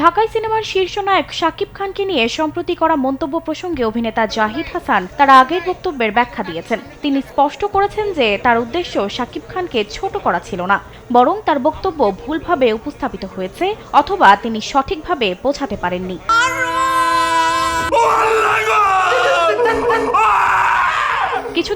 ঢাকাই সিনেমার শীর্ষ নায়ক শাকিব খানকে নিয়ে সম্প্রতি করা মন্তব্য প্রসঙ্গে অভিনেতা জাহিদ হাসান তার আগের বক্তব্যের ব্যাখ্যা দিয়েছেন। তিনি স্পষ্ট করেছেন যে তার উদ্দেশ্য শাকিব খানকে ছোট করা ছিল না, বরং তার বক্তব্য ভুলভাবে উপস্থাপিত হয়েছে অথবা তিনি সঠিকভাবে বোঝাতে পারেননি।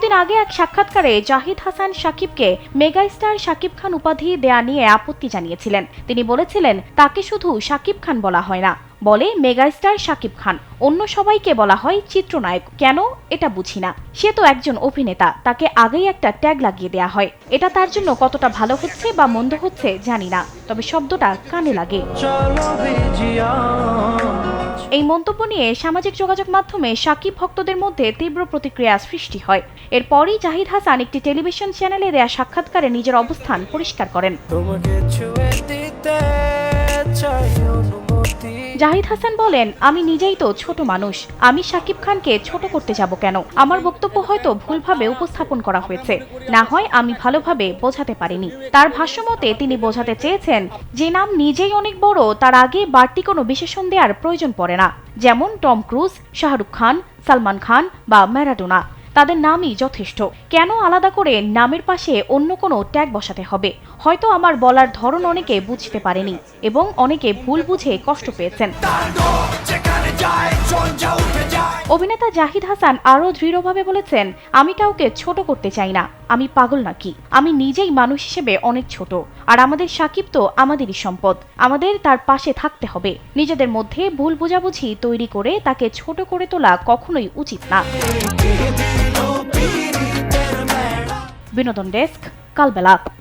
কিছুদিন আগে এক সাক্ষাৎকারে জাহিদ হাসান সাকিবকে মেগাস্টার শাকিব খান উপাধি দেয়া নিয়ে আপত্তি জানিয়েছিলেন। তিনি বলেছিলেন, তাকে শুধু শাকিব খান বলা হয় না, বলে মেগাস্টার শাকিব খান। অন্য সবাইকে বলা হয় চিত্রনায়ক। কেন? এটা বুঝি না। সে তো একজন অভিনেতা, তাকে আগেই একটা ট্যাগ লাগিয়ে দেয়া হয়। এটা তার জন্য কতটা ভালো হচ্ছে বা মন্দ হচ্ছে জানি না, তবে শব্দটা কানে লাগে। এই মন্তব্য নিয়ে সামাজিক যোগাযোগ মাধ্যমে সাকিব ভক্তদের মধ্যে তীব্র প্রতিক্রিয়া সৃষ্টি হয়। এরপরই জাহিদ হাসান একটি টেলিভিশন চ্যানেলে দেয়া সাক্ষাৎকারে নিজের অবস্থান পরিষ্কার করেন। জাহিদ হাসান বলেন, আমি নিজেই তো ছোট মানুষ। আমি সাকিব খানকে ছোট করতে যাব কেন? আমার বক্তব্য হয়তো ভুলভাবে উপস্থাপন করা হয়েছে। না হয় আমি ভালোভাবে বোঝাতে পারিনি। তার ভাষ্যমতে তিনি বোঝাতে চেয়েছেন, যে নাম নিজেই অনেক বড়, তার আগে বাড়তি কোনো বিশেষণ দেওয়ার প্রয়োজন পড়ে না। যেমন টম ক্রুজ, শাহরুখ খান, সালমান খান বা ম্যারাডোনা। তাদের নামই যথেষ্ট। কেন আলাদা করে নামের পাশে অন্য কোনো ট্যাগ বসাতে হবে? হয়তো আমার বলার ধরন অনেকে বুঝতে পারেনি এবং অনেকে ভুল বুঝে কষ্ট পেয়েছেন। অভিনেতা জাহিদ হাসান আরও দৃঢ়ভাবে বলেছেন, আমি কাউকে ছোট করতে চাই না। আমি পাগল নাকি? আমি নিজেই মানুষ হিসেবে অনেক ছোট। আর আমাদের সাকিব তো আমাদেরই সম্পদ। আমাদের তার পাশে থাকতে হবে। নিজেদের মধ্যে ভুল বোঝাবুঝি তৈরি করে তাকে ছোট করে তোলা কখনোই উচিত না। বিনোদন ডেস্ক, কালবেলা।